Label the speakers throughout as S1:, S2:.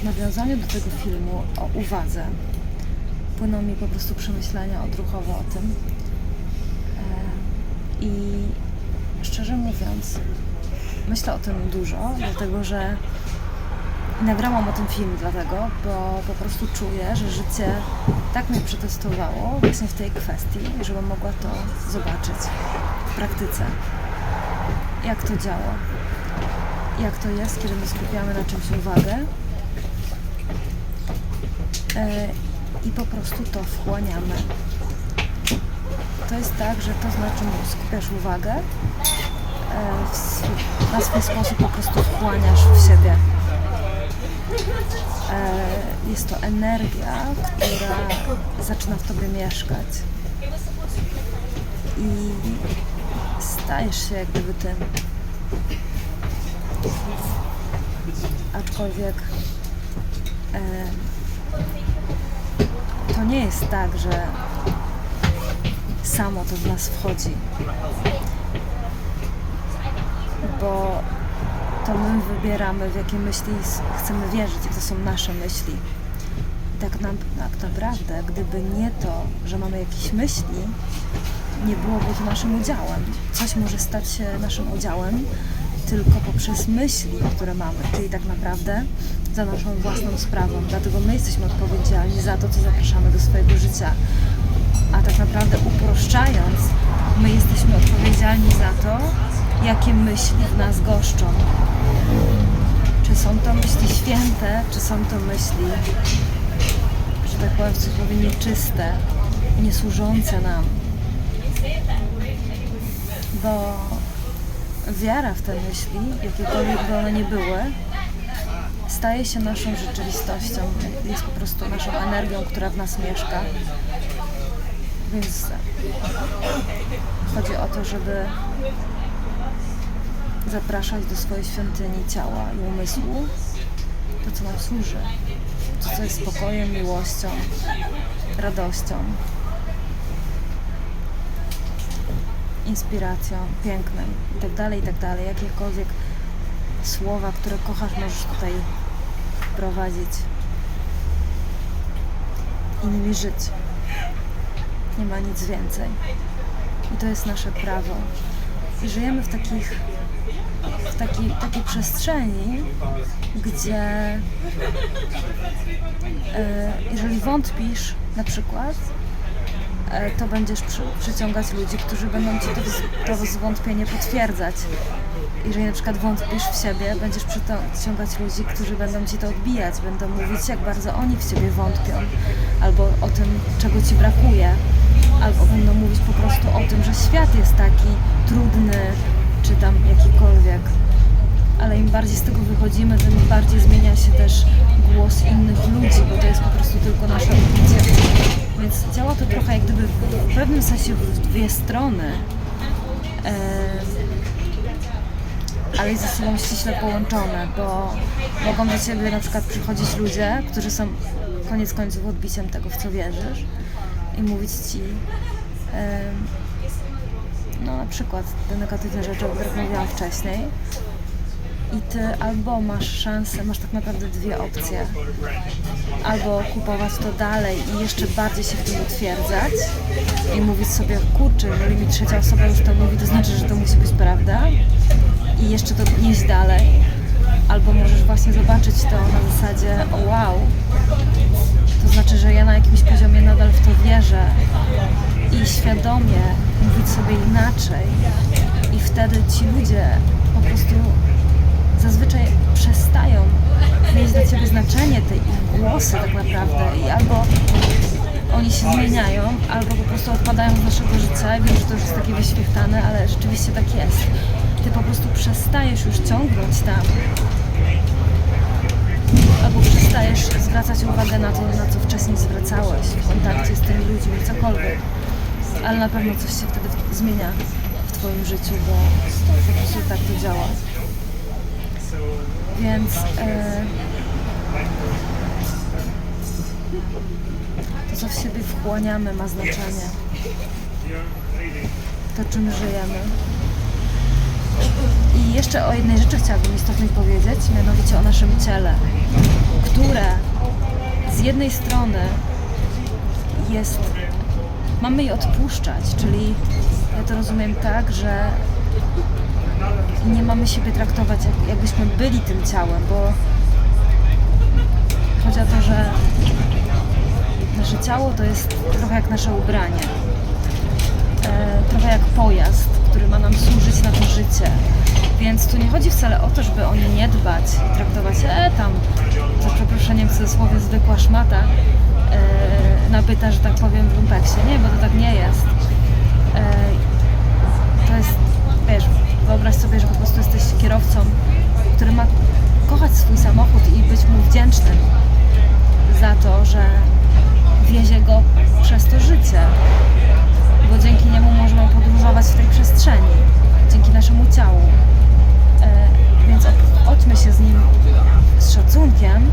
S1: W nawiązaniu do tego filmu o uwadze płyną mi po prostu przemyślenia odruchowe o tym. E, I szczerze mówiąc, myślę o tym dużo, dlatego że nagrałam o tym film dlatego, bo po prostu czuję, że życie tak mnie przetestowało właśnie w tej kwestii, żebym mogła to zobaczyć w praktyce. Jak to działa. Jak to jest, kiedy my skupiamy na czymś uwagę e, i po prostu to wchłaniamy. To jest tak, że to, na czym skupiasz uwagę, e, na swój sposób po prostu wchłaniasz w siebie. E, Jest to energia, która zaczyna w tobie mieszkać. I stajesz się jak gdyby tym. Aczkolwiek e, to nie jest tak, że samo to w nas wchodzi. Bo to my wybieramy, w jakie myśli chcemy wierzyć, i to są nasze myśli. I tak, nam, tak naprawdę, gdyby nie to, że mamy jakieś myśli, nie byłoby to naszym udziałem. Coś może stać się naszym udziałem tylko poprzez myśli, które mamy, czyli tak naprawdę za naszą własną sprawą. Dlatego my jesteśmy odpowiedzialni za to, co zapraszamy do swojego życia. A tak naprawdę uproszczając, my jesteśmy odpowiedzialni za to, jakie myśli w nas goszczą. Czy są to myśli święte, czy są to myśli, że tak powiem w cudzysłowie, nieczyste, niesłużące nam. Bo wiara w te myśli, jakiekolwiek by one nie były, staje się naszą rzeczywistością, jest po prostu naszą energią, która w nas mieszka. Więc chodzi o to, żeby zapraszać do swojej świątyni ciała i umysłu to, co nam służy. To, co jest spokojem, miłością, radością, inspiracją, pięknem itd., itd. Jakiekolwiek słowa, które kochasz, możesz tutaj wprowadzić i nimi żyć. Nie ma nic więcej. I to jest nasze prawo. I żyjemy w takich w takiej, takiej przestrzeni, gdzie e, jeżeli wątpisz na przykład, to będziesz przy, przyciągać ludzi, którzy będą ci to, to zwątpienie potwierdzać. Jeżeli na przykład wątpisz w siebie, będziesz przyciągać ludzi, którzy będą ci to odbijać, będą mówić, jak bardzo oni w ciebie wątpią, albo o tym, czego ci brakuje, albo będą mówić po prostu o tym, że świat jest taki trudny, czy tam jakikolwiek. Ale im bardziej z tego wychodzimy, tym bardziej zmienia się też głos innych ludzi, bo to jest po prostu tylko nasza opinia. Więc działa to trochę jak gdyby w pewnym sensie w dwie strony. Em, ale ze sobą ściśle połączone, bo mogą do Ciebie na przykład przychodzić ludzie, którzy są koniec końców odbiciem tego, w co wierzysz i mówić Ci em, no na przykład te negatywne rzeczy, o których mówiłam wcześniej i Ty albo masz szansę, masz tak naprawdę dwie opcje albo kupować to dalej i jeszcze bardziej się w tym utwierdzać i mówić sobie, kurczę, jeżeli mi trzecia osoba już to mówi, to znaczy, że to musi być prawda i jeszcze to nieść dalej. Albo możesz właśnie zobaczyć to na zasadzie, o wow, to znaczy, że ja na jakimś poziomie nadal w to wierzę i świadomie mówić sobie inaczej i wtedy ci ludzie po prostu zazwyczaj przestają mieć dla Ciebie znaczenie, te ich głosy tak naprawdę i albo oni się zmieniają, albo po prostu odpadają z naszego życia. Wiem, że to już jest takie wyświechtane, ale rzeczywiście tak jest. Ty po prostu przestajesz już ciągnąć tam, albo przestajesz zwracać uwagę na to, na co wcześniej zwracałeś w kontakcie z tymi ludźmi, cokolwiek. Ale na pewno coś się wtedy zmienia w Twoim życiu, bo po prostu tak to działa. Więc e, to, co w siebie wchłaniamy, ma znaczenie. To, czym żyjemy. I jeszcze o jednej rzeczy chciałabym istotnie powiedzieć, mianowicie o naszym ciele, które z jednej strony jest, mamy je odpuszczać, czyli ja to rozumiem tak, że nie mamy siebie traktować jak, jakbyśmy byli tym ciałem, bo chodzi o to, że nasze ciało to jest trochę jak nasze ubranie. E, trochę jak pojazd, który ma nam służyć na to życie. Więc tu nie chodzi wcale o to, żeby o nie nie dbać i traktować, e tam, za przeproszeniem w cudzysłowie, zwykła szmata e, nabyta, że tak powiem, w lumpeksie. Nie, bo to tak nie jest. E, to jest, wiesz, wyobraź sobie, że po prostu jesteś kierowcą, który ma kochać swój samochód i być mu wdzięcznym za to, że wiezie go przez to życie, bo dzięki niemu możemy podróżować w tej przestrzeni, dzięki naszemu ciału. E, więc obchodźmy się z nim z szacunkiem,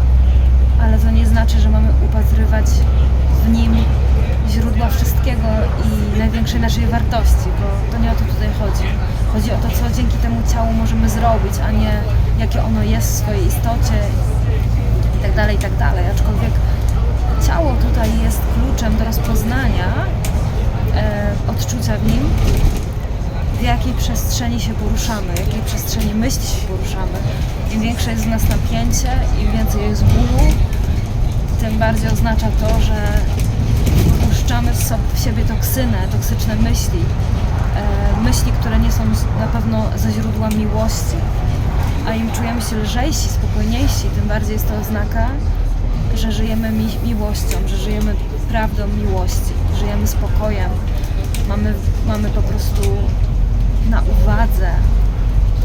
S1: ale to nie znaczy, że mamy upatrywać w nim źródła wszystkiego i największej naszej wartości, bo to nie o to tutaj chodzi. Chodzi o to, co dzięki temu ciału możemy zrobić, a nie jakie ono jest w swojej istocie i tak dalej, i tak dalej. Aczkolwiek ciało tutaj jest kluczem do rozpoznania e, odczucia w nim, w jakiej przestrzeni się poruszamy, w jakiej przestrzeni myśli się poruszamy. Im większe jest w nas napięcie, im więcej jest bólu, tym bardziej oznacza to, że wpuszczamy w, siebie toksynę, toksyczne myśli, e, myśli, które nie są na pewno ze źródła miłości. A im czujemy się lżejsi, spokojniejsi, tym bardziej jest to oznaka, że żyjemy mi miłością, że żyjemy prawdą miłości, żyjemy spokojem, mamy, mamy po prostu na uwadze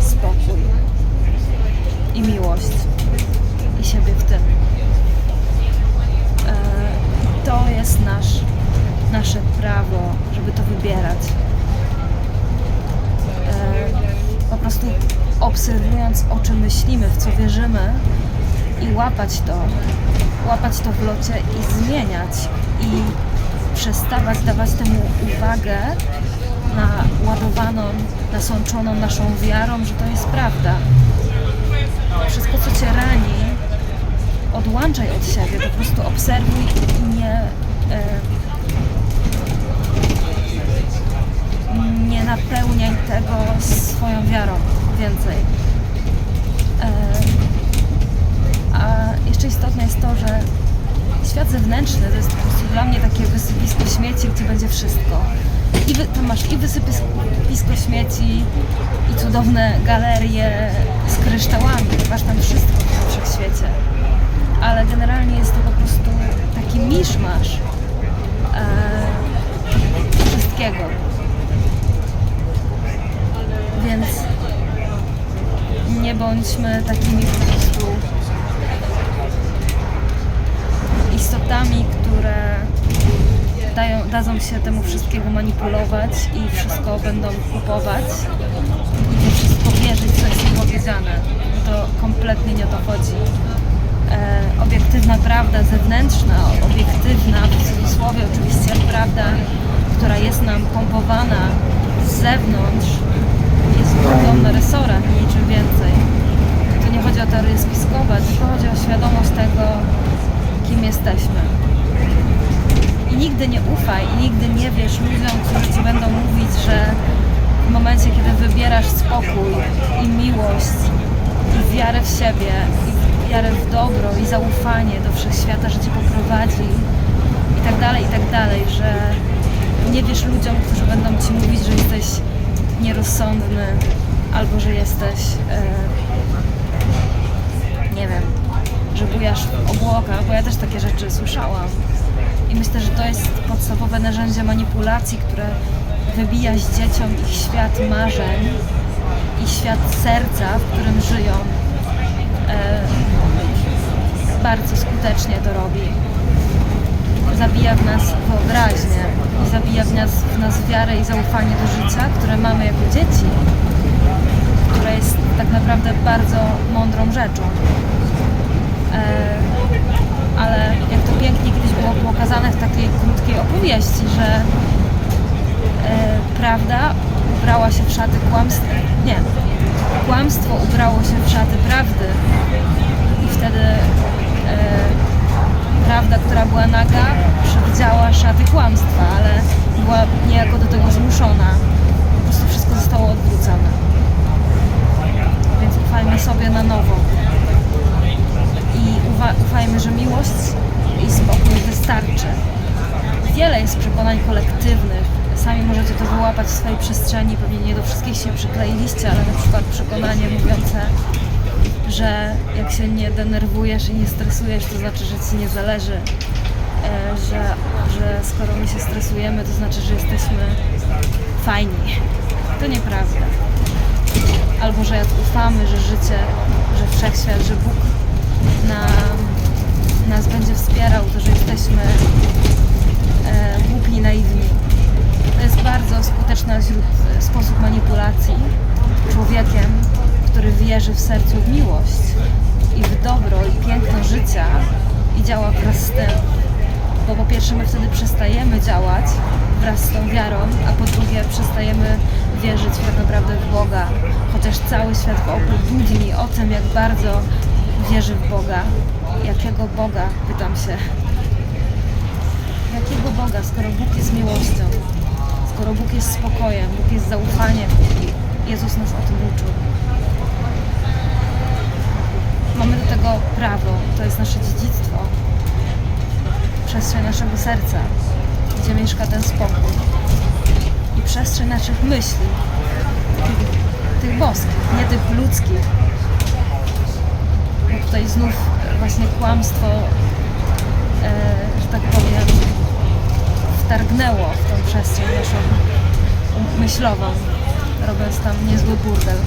S1: spokój i miłość i siebie w tym. E, to jest nasz, nasze prawo, żeby to wybierać. E, Po prostu obserwując, o czym myślimy, w co wierzymy i łapać to, łapać to w locie i zmieniać i przestawać dawać temu uwagę naładowaną, nasączoną naszą wiarą, że to jest prawda. Wszystko, co cię rani, odłączaj od siebie, po prostu obserwuj i nie, e, nie napełniaj tego swoją wiarą więcej. E, a jeszcze istotne jest to, że świat zewnętrzny to jest po prostu dla mnie takie wysypisko śmieci, gdzie będzie wszystko. I wy, tam masz i wysypisko śmieci, i cudowne galerie z kryształami. Masz tam wszystko w wszechświecie. Ale generalnie jest to po prostu taki miszmasz e, wszystkiego. Więc nie bądźmy takimi po prostu istotami, które dają, dadzą się temu wszystkiego manipulować i wszystko będą kupować i wszystko wierzyć, co jest im powiedziane. To kompletnie nie o to chodzi. E, obiektywna prawda zewnętrzna, obiektywna w cudzysłowie oczywiście prawda, która jest nam pompowana z zewnątrz, jest drugą na resorach i niczym więcej. Tu nie chodzi o teorię spiskową, tylko chodzi o świadomość tego, kim jesteśmy. I nigdy nie ufaj i wierz ludziom, którzy ci będą mówić, że w momencie, kiedy wybierasz spokój i miłość i wiarę w siebie i wiarę w dobro i zaufanie do wszechświata, że cię poprowadzi i tak dalej, i tak dalej, że nie wierz ludziom, którzy będą ci mówić, że jesteś nierozsądny albo że jesteś e, nie wiem, że bujasz w obłokach, bo ja też takie rzeczy słyszałam. I myślę, że to jest podstawowe narzędzie manipulacji, które wybija z dzieciom ich świat marzeń i świat serca, w którym żyją. E, bardzo skutecznie to robi. Zabija w nas wyobraźnię i zabija w nas, w nas wiarę i zaufanie do życia, które mamy jako dzieci, które jest tak naprawdę bardzo mądrą rzeczą. E, ale jak to pięknie kiedyś było pokazane w takiej że e, prawda ubrała się w szaty kłamstwa, nie, kłamstwo kłamstwo ubrało się w szaty prawdy i wtedy e, prawda, która była naga, przewidziała szaty kłamstwa, ale była niejako do tego zmuszona. Po prostu wszystko zostało odwrócone. Więc ufajmy sobie na nowo. I uwa- ufajmy, że miłość i spokój wystarczy. Wiele jest przekonań kolektywnych. Sami możecie to wyłapać w swojej przestrzeni, pewnie nie do przykleiliście, ale na przykład przekonanie mówiące, że jak się nie denerwujesz i nie stresujesz, to znaczy, że ci nie zależy. E, Że, że skoro my się stresujemy, to znaczy, że jesteśmy fajni. To nieprawda. Albo że jak ufamy, że życie, że wszechświat, że Bóg nam, nas będzie wspierał, to że jesteśmy e, głupi, naiwni. To jest bardzo skuteczny źród- sposób manipulacji człowiekiem, wierzy w sercu miłość i w dobro i piękno życia i działa wraz z tym. Bo po pierwsze my wtedy przestajemy działać wraz z tą wiarą, a po drugie przestajemy wierzyć tak naprawdę w Boga. Chociaż cały świat wokół dudni o tym, jak bardzo wierzy w Boga. Jakiego Boga? Pytam się. Jakiego Boga, skoro Bóg jest miłością, skoro Bóg jest spokojem, Bóg jest zaufaniem Jezus nas o tym uczył. Mamy do tego prawo, to jest nasze dziedzictwo, przestrzeń naszego serca, gdzie mieszka ten spokój. I przestrzeń naszych myśli, tych, tych boskich, nie tych ludzkich. Bo tutaj znów właśnie kłamstwo, e, że tak powiem, wtargnęło w tą przestrzeń naszą myślową, robiąc tam niezły burdel.